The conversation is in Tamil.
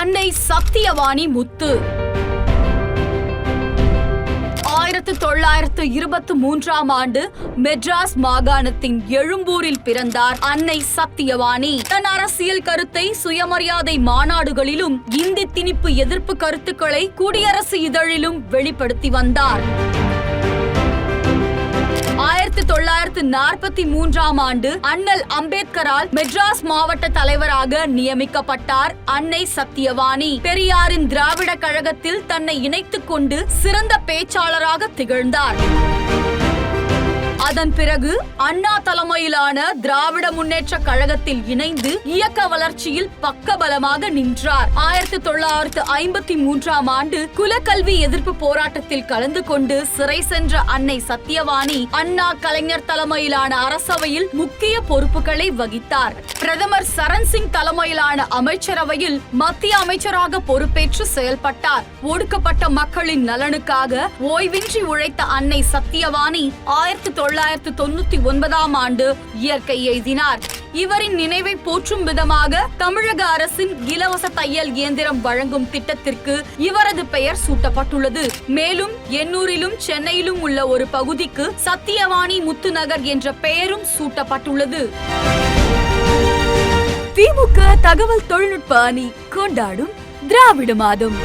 அன்னை சத்தியவாணி முத்து. ஆயிரத்து தொள்ளாயிரத்து இருபத்து மூன்றாம் ஆண்டு மெட்ராஸ் மாகாணத்தின் எழும்பூரில் பிறந்தார் அன்னை சத்தியவாணி. தன் அரசியல் கருத்தை சுயமரியாதை மாநாடுகளிலும் இந்தி திணிப்பு எதிர்ப்பு கருத்துக்களை குடியரசு இதழிலும் வெளிப்படுத்தி வந்தார். தொள்ளாயிரத்து நாற்பத்தி மூன்றாம் ஆண்டு அண்ணல் அம்பேத்கரால் மெட்ராஸ் மாவட்ட தலைவராக நியமிக்கப்பட்டார் அன்னை சத்தியவாணி பெரியாரின் திராவிட கழகத்தில் தன்னை இணைத்துக் கொண்டு சிறந்த பேச்சாளராக திகழ்ந்தார். அதன் பிறகு அண்ணா தலைமையிலான திராவிட முன்னேற்ற கழகத்தில் இணைந்து இயக்க வளர்ச்சியில் பக்கபலமாக நின்றார். ஆயிரத்தி தொள்ளாயிரத்து ஐம்பத்தி மூன்றாம் ஆண்டு குலக்கல்வி எதிர்ப்பு போராட்டத்தில் கலந்து கொண்டு சிறை சென்ற அன்னை சத்தியவாணி அண்ணா கலைஞர் தலைமையிலான அரசவையில் முக்கிய பொறுப்புகளை வகித்தார். பிரதமர் சரண் சிங் தலைமையிலான அமைச்சரவையில் மத்திய அமைச்சராக பொறுப்பேற்று செயல்பட்டார். ஒடுக்கப்பட்ட மக்களின் நலனுக்காக ஓய்வின்றி உழைத்த அன்னை சத்தியவாணி ஆயிரத்தி தொள்ளாயிரத்து தொண்ணூத்தி ஒன்பதாம் ஆண்டு இயற்கை எழுதினார் இவரின் நினைவை போற்றும் விதமாக தமிழக அரசின் இலவச தையல் இயந்திரம் வழங்கும் திட்டத்திற்கு இவரது பெயர் சூட்டப்பட்டுள்ளது. மேலும் எண்ணூரிலும் சென்னையிலும் உள்ள ஒரு பகுதிக்கு சத்தியவாணி முத்துநகர் என்ற பெயரும் சூட்டப்பட்டுள்ளது. திமுக தகவல் தொழில்நுட்ப அணி கொண்டாடும் திராவிட மாதம்.